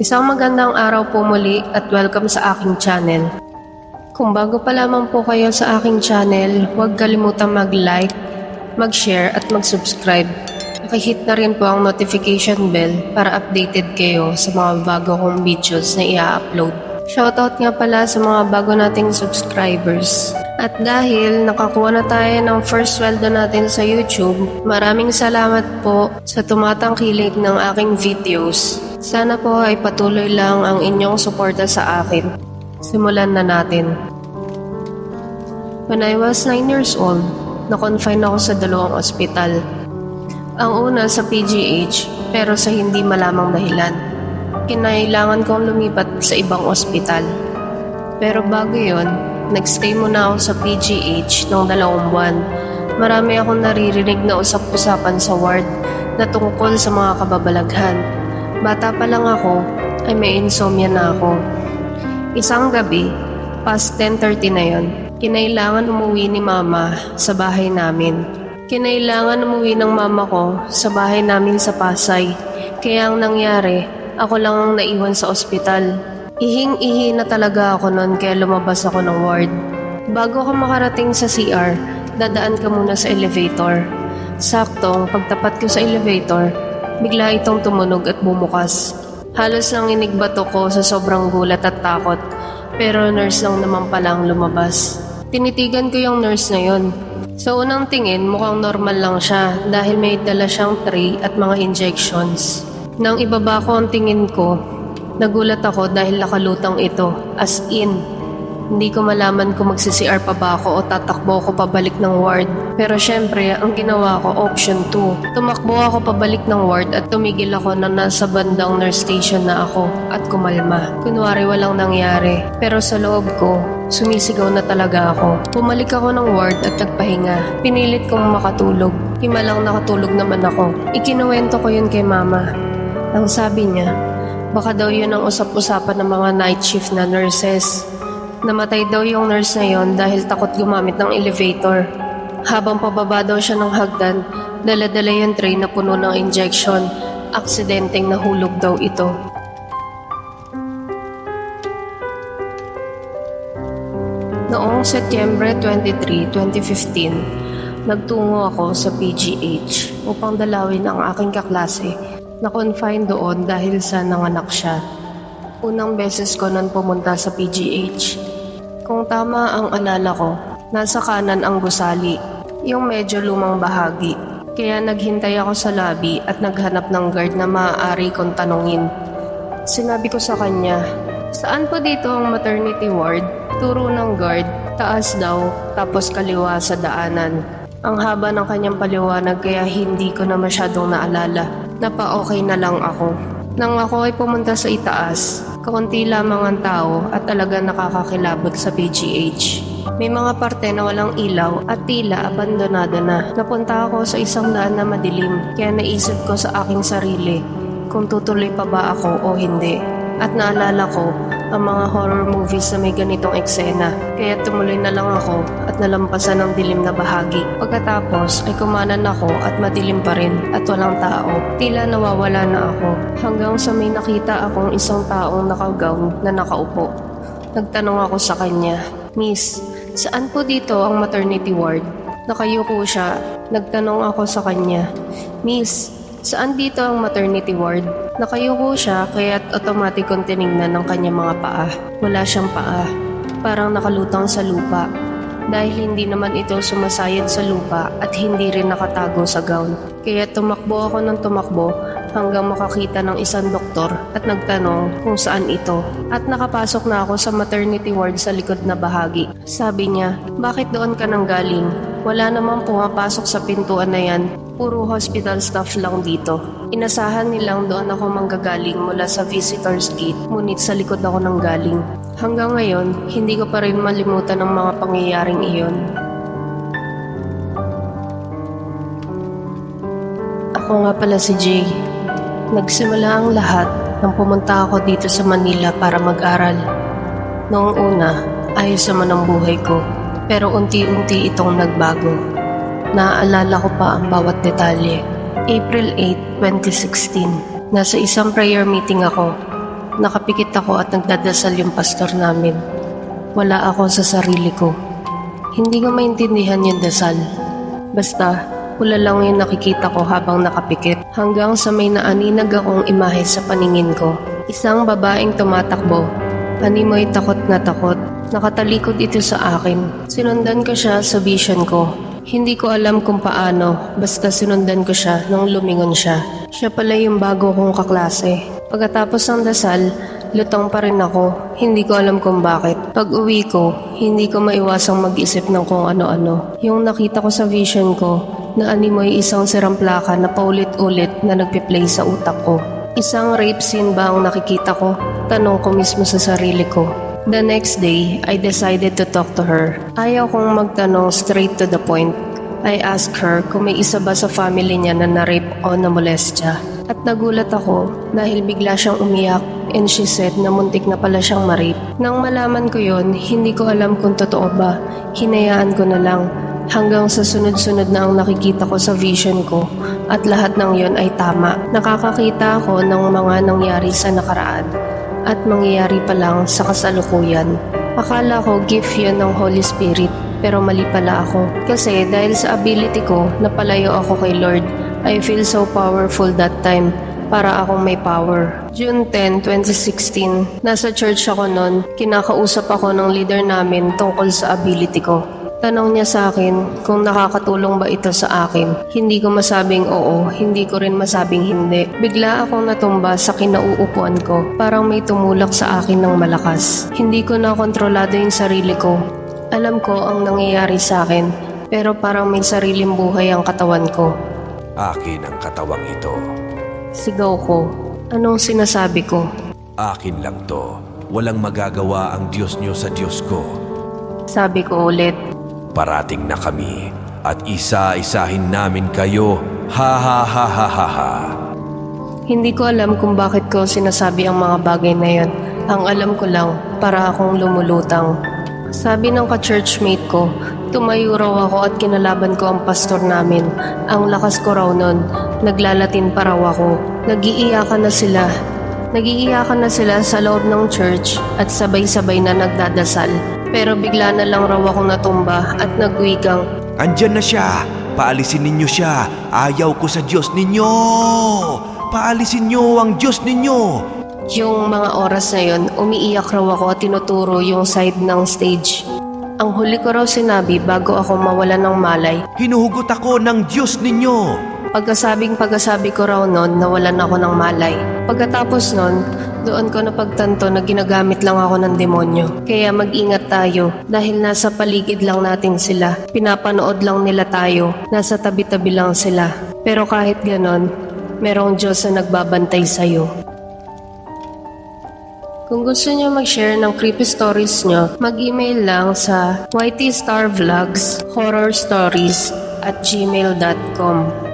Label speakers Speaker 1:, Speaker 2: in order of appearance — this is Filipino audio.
Speaker 1: Isang magandang araw po muli at welcome sa aking channel. Kung bago pa lamang po kayo sa aking channel, huwag kalimutang mag-like, mag-share at mag-subscribe. Pakihit na rin po ang notification bell para updated kayo sa mga bago kong videos na i-upload. Shoutout nga pala sa mga bago nating subscribers. At dahil nakakuha na tayo ng first sweldo natin sa YouTube, maraming salamat po sa tumatangkilik ng aking videos. Sana po ay patuloy lang ang inyong suporta sa akin. Simulan na natin. When I was 9 years old, na-confine ako sa dalawang ospital. Ang una sa PGH, pero sa hindi malamang dahilan. Kinailangan kong lumipat sa ibang ospital. Pero bago yon, nagstay muna ako sa PGH ng dalawang buwan. Marami akong naririnig na usap-usapan sa ward na tungkol sa mga kababalaghan. Bata pa lang ako, ay may insomnia na ako. Isang gabi, past 10.30 na yon, kinailangan umuwi ni mama sa bahay namin. Kinailangan umuwi ng mama ko sa bahay namin sa Pasay. Kaya ang nangyari, ako lang ang naiwan sa ospital. Ihing-ihi na talaga ako noon kaya lumabas ako ng ward. Bago ako makarating sa CR, dadaan ka muna sa elevator. Saktong, pagtapat ko sa elevator, bigla itong tumunog at bumukas. Halos nang inigbato ko sa sobrang gulat at takot, pero nurse lang naman palang lumabas. Tinitigan ko yung nurse na yon. Sa unang tingin, mukhang normal lang siya dahil may dala siyang tray at mga injections. Nang ibaba ko ang tingin ko, nagulat ako dahil nakalutang ito, as in. Hindi ko malaman kung magsi-CR pa ba ako o tatakbo ako pabalik ng ward. Pero syempre, ang ginawa ko, option 2. Tumakbo ako pabalik ng ward at tumigil ako na nasa bandang nurse station na ako at kumalma. Kunwari walang nangyari. Pero sa loob ko, sumisigaw na talaga ako. Pumalik ako ng ward at nagpahinga. Pinilit kong makatulog. Himalang nakatulog naman ako. Ikinuwento ko yun kay mama. Ang sabi niya, baka daw yun ang usap-usapan ng mga night shift na nurses. Namatay daw yung nurse na yon dahil takot gumamit ng elevator. Habang pababa daw siya ng hagdan, dala-dala yung tray na puno ng injection. Aksidenteng nahulog daw ito. Noong Setyembre 23, 2015, nagtungo ako sa PGH upang dalawin ang aking kaklase na confine doon dahil sa nanganak siya. Unang beses ko nun pumunta sa PGH. Kung tama ang alala ko, nasa kanan ang gusali, yung medyo lumang bahagi. Kaya naghintay ako sa lobby at naghanap ng guard na maaari kong tanungin. Sinabi ko sa kanya, saan po dito ang maternity ward? Turo ng guard, taas daw, tapos kaliwa sa daanan. Ang haba ng kanyang paliwanag kaya hindi ko na masyadong naalala. Napa-okay na lang ako. Nang ako ay pumunta sa itaas, kaunti lamang ang tao at talaga nakakakilabot sa PGH. May mga parte na walang ilaw at tila abandonado na. Napunta ako sa isang daan na madilim kaya naisip ko sa aking sarili kung tutuloy pa ba ako o hindi. At naalala ko ang mga horror movies na may ganitong eksena. Kaya tumuloy na lang ako at nalampasan ng dilim na bahagi. Pagkatapos ay kumanan ako at madilim pa rin at walang tao. Tila nawawala na ako hanggang sa may nakita akong isang taong nakagown na nakaupo. Nagtanong ako sa kanya, Miss, saan po dito ang maternity ward? Nakayuko siya. Nagtanong ako sa kanya, Miss, saan dito ang maternity ward? Nakayuko siya kaya't automatic kong tinignan ng kanyang mga paa. Wala siyang paa. Parang nakalutang sa lupa. Dahil hindi naman ito sumasayad sa lupa at hindi rin nakatago sa gown. Kaya tumakbo ako ng tumakbo hanggang makakita ng isang doktor at nagtanong kung saan ito. At nakapasok na ako sa maternity ward sa likod na bahagi. Sabi niya, bakit doon ka nang galing? Wala namang pumapasok sa pintuan na yan. Puro hospital staff lang dito. Inasahan nilang doon ako manggagaling mula sa visitor's gate, ngunit sa likod ako nang galing. Hanggang ngayon, hindi ko pa rin malimutan ang mga pangyayaring iyon. Ako nga pala si Jay. Nagsimula ang lahat nang pumunta ako dito sa Manila para mag-aral. Noong una, ayos naman ang buhay ko. Pero unti-unti itong nagbago. Naaalala ko pa ang bawat detalye. April 8, 2016. Nasa isang prayer meeting ako. nakapikit ako at nagdadasal yung pastor namin. Wala ako sa sarili ko. Hindi ko maintindihan yung dasal. Basta, wala lang yung nakikita ko habang nakapikit hanggang sa may naaninag akong imahe sa paningin ko. Isang babaeng tumatakbo. Animoy takot na takot. Nakatalikod ito sa akin. Sinundan ko siya sa vision ko. Hindi ko alam kung paano, basta sinundan ko siya nung lumingon siya. Siya pala yung bago kong kaklase. Pagkatapos ng dasal, lutang pa rin ako. Hindi ko alam kung bakit. Pag uwi ko, hindi ko maiwasang mag-isip ng kung ano-ano. Yung nakita ko sa vision ko, na animoy isang sirang plaka na paulit-ulit na nagpi-play sa utak ko. Isang rape scene ba ang nakikita ko? Tanong ko mismo sa sarili ko. The next day, I decided to talk to her. Ayaw kong magtanong straight to the point. I asked her kung may isa ba sa family niya na na-rape o na-molest siya. At nagulat ako dahil bigla siyang umiyak and she said na muntik na pala siyang ma-rape. Nang malaman ko yon, hindi ko alam kung totoo ba. Hinayaan ko na lang hanggang sa sunod-sunod na ang nakikita ko sa vision ko at lahat ng yon ay tama. Nakakakita ako ng mga nangyari sa nakaraan at mangyayari pa lang sa kasalukuyan. Akala ko gift yun ng Holy Spirit pero mali pala ako. Kasi dahil sa ability ko na palayo ako kay Lord, I feel so powerful that time para akong may power. June 10, 2016, nasa church ako noon, kinakausap ako ng leader namin tungkol sa ability ko. Tanong niya sa akin kung nakakatulong ba ito sa akin. Hindi ko masabing oo, hindi ko rin masabing hindi. Bigla akong natumba sa kinauupuan ko. Parang may tumulak sa akin ng malakas. Hindi ko na kontrolado yung sarili ko. Alam ko ang nangyayari sa akin, pero parang may sariling buhay ang katawan ko.
Speaker 2: Akin ang katawang ito.
Speaker 1: Sigaw ko. Anong sinasabi ko?
Speaker 2: Akin lang to. Walang magagawa ang Diyos nyo sa Diyos ko.
Speaker 1: Sabi ko ulit.
Speaker 2: Parating na kami at isa-isahin namin kayo. Ha ha ha ha ha ha.
Speaker 1: Hindi ko alam kung bakit ko sinasabi ang mga bagay na yon. Ang alam ko lang, para akong lumulutang. Sabi ng ka-churchmate ko, tumayo raw ako at kinalaban ko ang pastor namin. Ang lakas ko raw nun, naglalatin pa raw ako. Nagiiyakan na sila. Nagiiyakan na sila sa loob ng church at sabay-sabay na nagdadasal. Pero bigla na lang raw akong natumba at nagwigang,
Speaker 2: Andyan na siya. Paalisin ninyo siya. Ayaw ko sa Diyos ninyo. Paalisin nyo ang Diyos ninyo.
Speaker 1: Yung mga oras na yon, umiiyak raw ako at tinuturo yung side ng stage. Ang huli ko raw sinabi bago ako mawala ng malay.
Speaker 2: Hinuhugot ako ng Diyos ninyo.
Speaker 1: Pagkasabing pagkasabi ko raw noon, nawalan ako ng malay. Pagkatapos noon, doon ko napagtanto na ginagamit lang ako ng demonyo. Kaya mag-ingat tayo dahil nasa paligid lang natin sila. Pinapanood lang nila tayo. Nasa tabi-tabi lang sila. Pero kahit ganon, merong Diyos na nagbabantay sa'yo. Kung gusto niyo mag-share ng creepy stories niyo, mag-email lang sa ytstarvlogs horror stories at gmail.com.